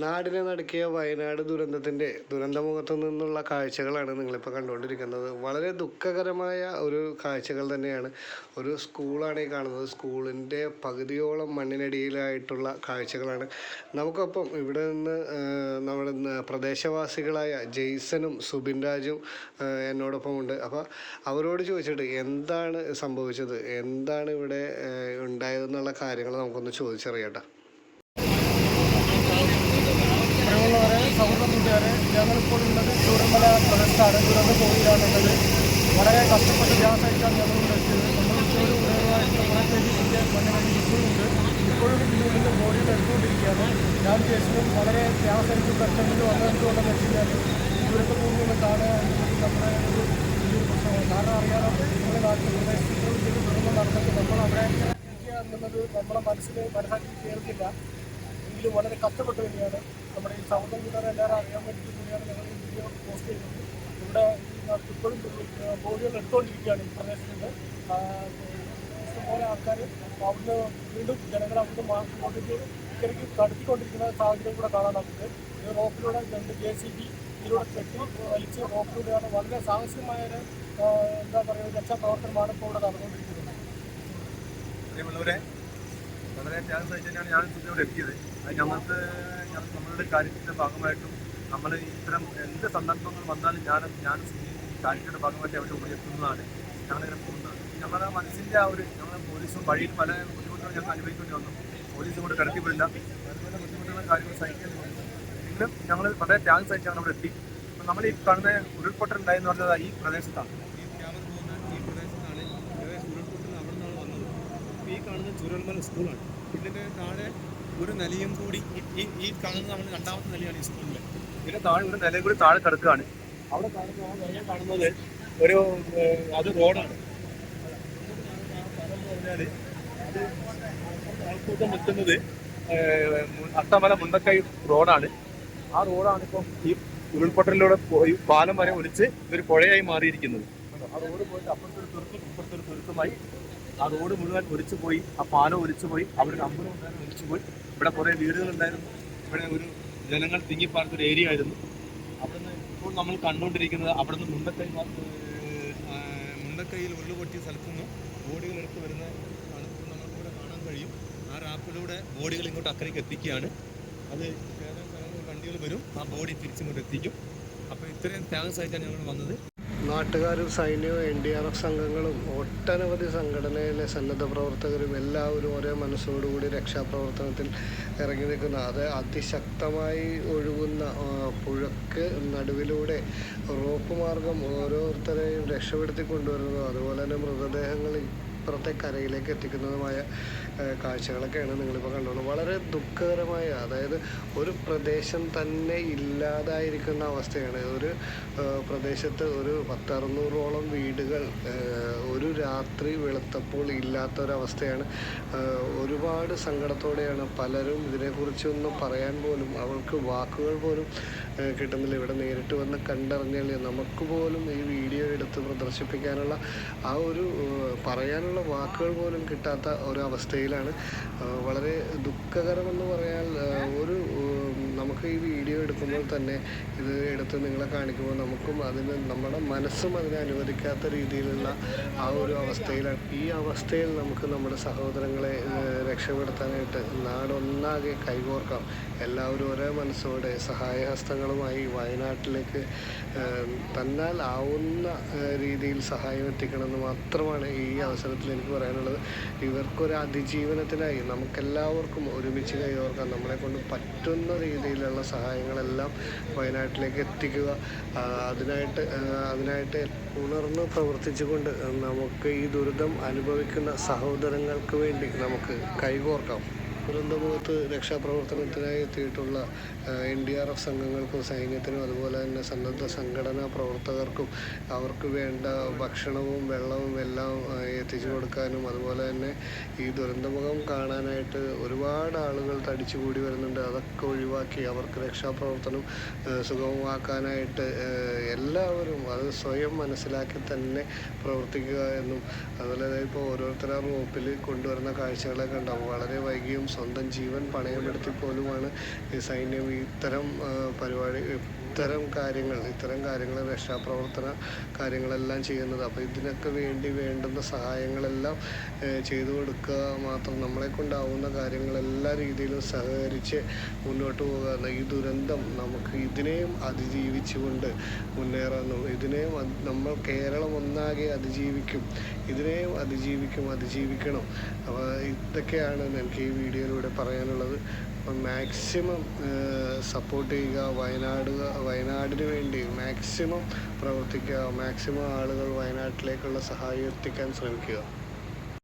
നാടിനെ നടക്കിയ വയനാട് ദുരന്തത്തിന്റെ ദുരന്തമുഖത്തു നിന്നുള്ള കാഴ്ചകളാണ് നിങ്ങളിപ്പോൾ കണ്ടുകൊണ്ടിരിക്കുന്നത്. വളരെ ദുഃഖകരമായ ഒരു കാഴ്ചകൾ തന്നെയാണ് ഒരു സ്കൂളാണ് ഈ കാണുന്നത്. സ്കൂളിന്റെ പകുതിയോളം മണ്ണിനടിയിലായിട്ടുള്ള കാഴ്ചകളാണ്. നമുക്കൊപ്പം ഇവിടെ നിന്ന് നമ്മുടെ പ്രദേശവാസികളായ ജെയ്സനും സുബിൻ രാജും എന്നോടൊപ്പം ഉണ്ട് അപ്പോൾ അവരോട് ചോദിച്ചിട്ട് എന്താണ് സംഭവിച്ചത്? എന്താണ് ഇവിടെ ഉണ്ടായതെന്നുള്ള കാര്യങ്ങൾ നമുക്കൊന്ന് ചോദിച്ചറിയട്ടെ. പ്രിയമുള്ളവരെ സൗഹൃദ കൂട്ടുകാരെ ഞങ്ങളിപ്പോൾ ഉള്ളത് ചൂരമല പ്രദേശത്താണ്. ദുരന്ത ഭൂമിയിലാണുള്ളത് വളരെ കഷ്ടപ്പെട്ട് വ്യാസമായിട്ടാണ് ഞങ്ങളിവിടെ എത്തിയത്. നമ്മൾ ഇപ്പോഴും ഉയർവായിട്ടുള്ള കുറേ പേര് ഇപ്പോഴും ഇതിനുള്ളിൽ ബോഡിയിൽ എടുത്തുകൊണ്ടിരിക്കുകയാണ്. ഞാൻ വളരെ ദുരന്ത നമ്മുടെ ഒരു പ്രശ്നമാണ്. കാരണം നമ്മുടെ നാട്ടിൽ പ്രദേശത്ത് ദുരന്തം നടന്നിട്ട് എന്നുള്ളത് നമ്മുടെ മനസ്സിലാക്കി കേൾക്കില്ല എങ്കിലും വളരെ കഷ്ടപ്പെട്ട് തന്നെയാണ് നമ്മുടെ ഈ സൗഹൃദം കൂടാതെ എല്ലാവരും അറിയാൻ വേണ്ടി കൂടിയാണ് ഞങ്ങൾ ഈ വീഡിയോ പോസ്റ്റ് ചെയ്യുന്നത്. ഇവിടെ ഇപ്പോഴും ബോഡികൾ എടുത്തുകൊണ്ടിരിക്കുകയാണ് ഈ പ്രദേശത്തിന്റെ ഇഷ്ടംപോലെ ആൾക്കാർ അവിടുന്ന് വീണ്ടും ജനങ്ങൾ അവിടുന്ന് മാ- ഇടയ്ക്ക് കടത്തിക്കൊണ്ടിരിക്കുന്ന സാഹചര്യം കൂടെ കാണാൻ നമുക്ക് ഈ റോപ്പിലൂടെ രണ്ട് ജെ സി ബി ഇതിലൂടെ കെട്ടി വലിച്ച് റോപ്പിലൂടെയാണ് വളരെ സാഹസികമായ ഒരു എന്താ പറയുക രക്ഷാപ്രവർത്തനമാണ് ഇപ്പോൾ ഇവിടെ നടന്നുകൊണ്ടിരിക്കുന്നത്. വളരെ ത്യാഗം സഹിച്ചാണ് ഞാൻ ഇവിടെ എത്തിയത്. അത് ഞങ്ങൾക്ക് ഞങ്ങൾ നമ്മളുടെ കാര്യത്തിന്റെ ഭാഗമായിട്ടും നമ്മൾ ഇത്തരം എന്ത് സന്ദർഭങ്ങൾ വന്നാലും ഞാൻ ഞാൻ കാര്യത്തിന്റെ ഭാഗമായിട്ട് അവിടെ എത്തുന്നതാണ് ഞങ്ങളിങ്ങനെ പോകുന്നത് ഞങ്ങളുടെ മനസ്സിന്റെ ആ ഒരു ഞങ്ങൾ പോലീസും വഴിയിൽ പല ബുദ്ധിമുട്ടുകൾ ഞങ്ങൾ അനുഭവിക്കേണ്ടി വന്നു. പോലീസ് കൊണ്ട് കടത്തിവിടില്ല അതുപോലെ ബുദ്ധിമുട്ടുള്ള കാര്യങ്ങൾ സഹിക്കേണ്ടി വന്നു. എങ്കിലും ഞങ്ങൾ വളരെ ത്യാഗം സഹിച്ചാണ് അവിടെ എത്തി. അപ്പം നമ്മൾ ഈ കാണുന്ന ഉരുൾപൊട്ടൽ ഉണ്ടായെന്ന് പറഞ്ഞത് ഈ പ്രദേശത്താണ്. ഈ കാണുന്ന ചുരൽമല സ്കൂളാണ്. ഇതിന്റെ താഴെ ഒരു നിലയും കൂടി ഈ- കാണുന്നത് നമ്മൾ രണ്ടാമത്തെ നിലയാണ് ഈ സ്കൂളിൽ ഇതിന്റെ താഴെ ഒരു നിലയും കൂടി താഴെ കിടക്കുകയാണ്. അവിടെ കാണുന്നത് ഞാൻ കാണുന്നത് ഒരു അത് റോഡാണ്. പറഞ്ഞാൽ അത് ആൾക്കൂട്ടം ഏഹ്, അട്ടമല മുണ്ടക്കൈ റോഡാണ്. ആ റോഡാണ് ഇപ്പം ഈ ഉരുൾപൊട്ടലിലൂടെ പോയി പാലം വരെ ഒലിച്ച് ഒരു പുഴയായി മാറിയിരിക്കുന്നത്. ആ റോഡ് പോയിട്ട് അപ്പുറത്തൊരു തുരുത്തും ഇപ്പുറത്തൊരു തുരുത്തുമായി ആ റോഡ് മുഴുവൻ ഒലിച്ചു പോയി ആ പാലം ഒലിച്ചു പോയി അവരുടെ അമ്പലം ഉണ്ടായിരുന്നു ഒലിച്ചു പോയി ഇവിടെ കുറേ വീടുകൾ ഉണ്ടായിരുന്നു. ഇവിടെ ഒരു ജനങ്ങൾ തിങ്ങിപ്പാർത്ത ഒരു ഏരിയ ആയിരുന്നു. അവിടുന്ന് ഇപ്പോൾ നമ്മൾ കണ്ടുകൊണ്ടിരിക്കുന്നത് അവിടുന്ന് മുണ്ടക്കൈ മുണ്ടക്കൈയിൽ മുണ്ടക്കൈയിൽ ഉരുളുപൊട്ടിയ സ്ഥലത്തു നിന്ന് ബോഡികൾ എടുത്ത് വരുന്ന നമുക്കിവിടെ കാണാൻ കഴിയും. ആ റാപ്പിലൂടെ ബോഡികൾ ഇങ്ങോട്ട് അക്കരയ്ക്ക് എത്തിക്കുകയാണ്. അത് വണ്ടികൾ വരും. ആ ബോഡി തിരിച്ചിങ്ങോട്ട് എത്തിക്കും. അപ്പോൾ ഇത്രയും ത്യാഗം സഹിച്ചാണ് ഞങ്ങൾ വന്നത്. നാട്ടുകാരും സൈന്യവും എൻ ഡി ആർ എഫ് സംഘങ്ങളും ഒട്ടനവധി സംഘടനയിലെ സന്നദ്ധ പ്രവർത്തകരും എല്ലാവരും ഒരേ മനസ്സോടുകൂടി രക്ഷാപ്രവർത്തനത്തിൽ ഇറങ്ങി നിൽക്കുന്ന. അത് അതിശക്തമായി ഒഴുകുന്ന പുഴക്ക് നടുവിലൂടെ റോപ്പ് മാർഗം ഓരോരുത്തരെയും രക്ഷപ്പെടുത്തി കൊണ്ടുവരുന്നതും അതുപോലെ തന്നെ മൃതദേഹങ്ങൾ ഇപ്പുറത്തെ കരയിലേക്ക് എത്തിക്കുന്നതുമായ കാഴ്ചകളൊക്കെയാണ് നിങ്ങളിപ്പോൾ കണ്ടുകൊണ്ട് വളരെ ദുഃഖകരമായ അതായത് ഒരു പ്രദേശം തന്നെ ഇല്ലാതായിരിക്കുന്ന അവസ്ഥയാണ്. ഒരു പ്രദേശത്ത് ഒരു പത്തറുന്നൂറോളം വീടുകൾ രാത്രി വെളുത്തപ്പോൾ ഇല്ലാത്തൊരവസ്ഥയാണ്. ഒരുപാട് സങ്കടത്തോടെയാണ് പലരും ഇതിനെക്കുറിച്ചൊന്നും പറയാൻ പോലും അവർക്ക് വാക്കുകൾ പോലും കിട്ടുന്നില്ല. ഇവിടെ നേരിട്ട് വന്ന് കണ്ടറിഞ്ഞാൽ നമുക്ക് പോലും ഈ വീഡിയോ എടുത്ത് പ്രദർശിപ്പിക്കാനുള്ള ആ ഒരു പറയാനുള്ള വാക്കുകൾ പോലും കിട്ടാത്ത ഒരവസ്ഥയിലാണ്. വളരെ ദുഃഖകരമെന്ന് പറയാൻ ഒരു നമുക്ക് ഈ വീഡിയോ എടുക്കുമ്പോൾ തന്നെ ഇത് എടുത്ത് നിങ്ങളെ കാണിക്കുമ്പോൾ നമുക്കും അതിന് നമ്മുടെ മനസ്സും അതിനെ അനുവദിക്കാത്ത രീതിയിലുള്ള ആ ഒരു അവസ്ഥയിലാണ്. ഈ അവസ്ഥയിൽ നമുക്ക് നമ്മുടെ സഹോദരങ്ങളെ രക്ഷപ്പെടുത്താനായിട്ട് നാടൊന്നാകെ കൈകോർക്കാം. എല്ലാവരും ഒരേ മനസ്സോടെ സഹായഹസ്തങ്ങളുമായി വയനാട്ടിലേക്ക് തന്നാൽ ആവുന്ന രീതിയിൽ സഹായം എത്തിക്കണമെന്ന് മാത്രമാണ് ഈ അവസരത്തിൽ എനിക്ക് പറയാനുള്ളത്. ഇവർക്കൊരു അതിജീവനത്തിനായി നമുക്കെല്ലാവർക്കും ഒരുമിച്ച് കൈകോർക്കാം. നമ്മളെ കൊണ്ട് പറ്റുന്ന രീതിയിലുള്ള സഹായങ്ങളെല്ലാം വയനാട്ടിലേക്ക് എത്തിക്കുക. അതിനായിട്ട് അതിനായിട്ട് ഉണർന്ന് പ്രവർത്തിച്ചുകൊണ്ട് നമുക്ക് ഈ ദുരിതം അനുഭവിക്കുന്ന സഹോദരങ്ങൾക്ക് വേണ്ടി നമുക്ക് കൈകോർക്കാം. ദുരന്തമുഖത്ത് രക്ഷാപ്രവർത്തനത്തിനായി എത്തിയിട്ടുള്ള എൻ ഡി ആർ എഫ് സംഘങ്ങൾക്കും സൈന്യത്തിനും അതുപോലെ തന്നെ സന്നദ്ധ സംഘടനാ പ്രവർത്തകർക്കും അവർക്ക് വേണ്ട ഭക്ഷണവും വെള്ളവും എല്ലാം എത്തിച്ചു കൊടുക്കാനും അതുപോലെ തന്നെ ഈ ദുരന്തമുഖം കാണാനായിട്ട് ഒരുപാട് ആളുകൾ തടിച്ചുകൂടി വരുന്നുണ്ട്. അതൊക്കെ ഒഴിവാക്കി അവർക്ക് രക്ഷാപ്രവർത്തനം സുഗമമാക്കാനായിട്ട് എല്ലാവരും അത് സ്വയം മനസ്സിലാക്കി തന്നെ പ്രവർത്തിക്കുക എന്നും അതുപോലെ ഇപ്പോൾ ഓരോരുത്തരും റോപ്പിൽ കൊണ്ടുവരുന്ന കാഴ്ചകളൊക്കെ ഉണ്ടാവും വളരെ വൈകിയും സ്വന്തം ജീവൻ പണയപ്പെടുത്തി പോലുമാണ് സൈന്യം ഇത്തരം പരിപാടി ഇത്തരം കാര്യങ്ങൾ ഇത്തരം കാര്യങ്ങൾ രക്ഷാപ്രവർത്തന കാര്യങ്ങളെല്ലാം ചെയ്യുന്നത്. അപ്പോൾ ഇതിനൊക്കെ വേണ്ടി വേണ്ടുന്ന സഹായങ്ങളെല്ലാം ചെയ്തു കൊടുക്കുക മാത്രം നമ്മളെ കൊണ്ടാവുന്ന കാര്യങ്ങൾ എല്ലാ രീതിയിലും സഹകരിച്ച് മുന്നോട്ട് പോകുക ഈ ദുരന്തം നമുക്ക് ഇതിനെയും അതിജീവിച്ചുകൊണ്ട് മുന്നേറാനും ഇതിനെയും നമ്മൾ കേരളം ഒന്നാകെ അതിജീവിക്കും ഇതിനെയും അതിജീവിക്കും അതിജീവിക്കണം. അപ്പോൾ ഇതൊക്കെയാണ് എനിക്ക് ഈ വീഡിയോയിലൂടെ പറയാനുള്ളത്. മാക്സിമം സപ്പോർട്ട് ചെയ്യുക വയനാട് വയനാടിന് വേണ്ടി മാക്സിമം പ്രവർത്തിക്കുക മാക്സിമം ആളുകൾ വയനാട്ടിലേക്കുള്ള സഹായം എത്തിക്കാൻ ശ്രമിക്കുക.